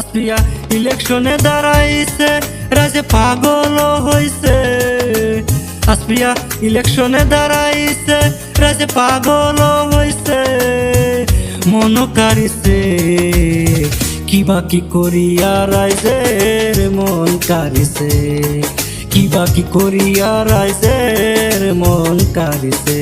আসপিয়া ইলেকশনে দাঁড়াইছে, রাজে পাগল হইছে। আসপিয়া ইলেকশনে দাঁড়াইছে, রাজে পাগল হইছে। মন কারিছে কি করিয়া রাইজের মন কারিছে কি করিয়া রাইজের মন কারিছে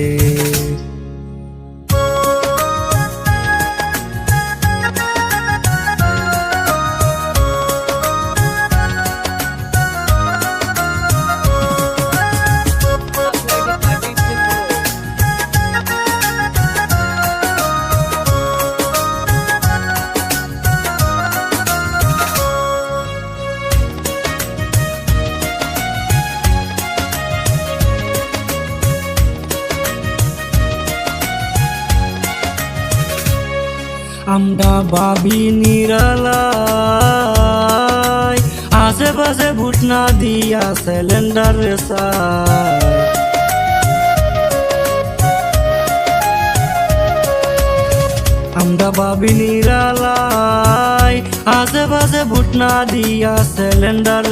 আমরা ভাবি নিরালায়। আশেপাশে ভুট না দিয়া সিলিন্ডার আমরা ভাবি নিরালায়। আশেপাশে ভুট না দিয়া সিলিন্ডার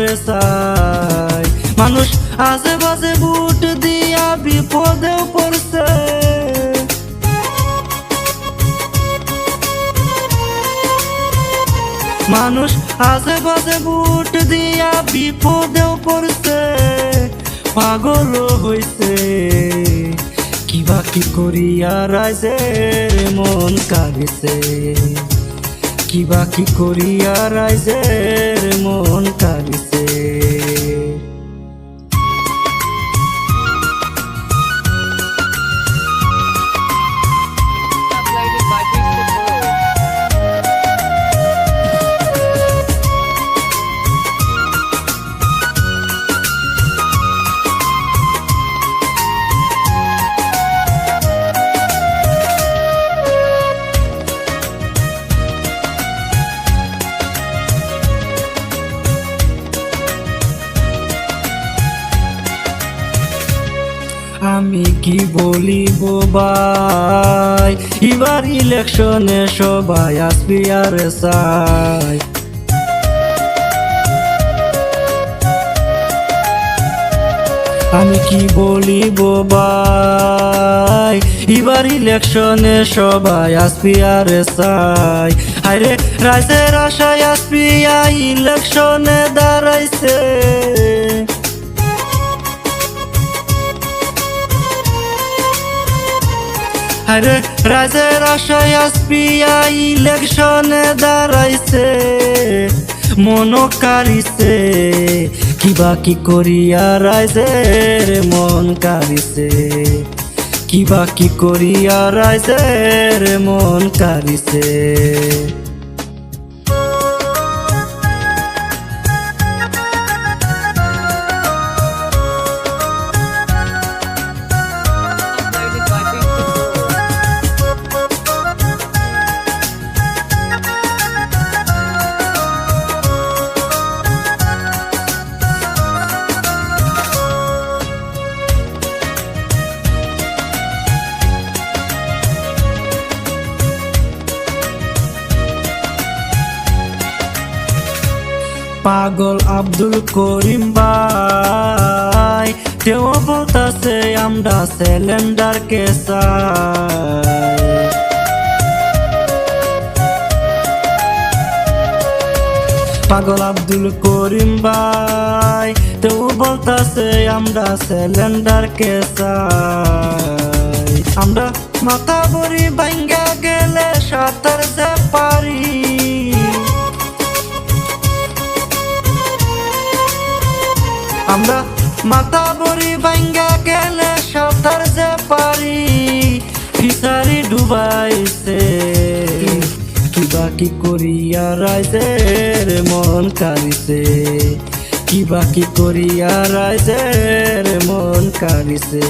মানুষ আশেপাশে ভুট দিয়া বিপদেও মানুষ আশেপাশে বুট দিয়া বিপদেও পড়ছে পাগল হইছে। কিবা কি করিয়া রাইজের মন কাঁদিছে? কিবা কি করিয়া রাইজের মন কাঁদিছে? আমি কি বলিব ভাই? এবার ইলেকশনে সবাই আসবি আর চাই আমি কি বলিব ভাই? এবার ইলেকশনে সবাই আসবি আর চাই আরে রাজের আশায় আসবি ইলেকশনে দাঁড়াইছে। আরে রাজের আশায় আসপিয়া ইলেকশনে দাঁড়াইছে মন কারিছে কিবা কি করিয়া রাইজের মন কারিছে কিবা কি করিয়া রাইজের মন কারিছে পাগল আব্দুল করিম ভাই। তেও বলতাছে, আমরা সিলিন্ডার কে পাগল আব্দুল করিম ভাই। তেও বলতাছে, আমরা সিলিন্ডার কে আমরা মাথা বড়ি ভাঙ্গা গেলে সাঁতার যে পারি। আমরা মাথা বড়ি ভাঙ্গা গেলে সাঁতার যে পারি। ফিসারি ডুবাইছে। কি করিয়া রাইজের মন কারিছে কি করিয়া রাইজের মন কারিছে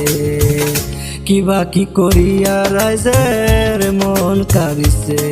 কি করিয়া রাইজের মন কারিছে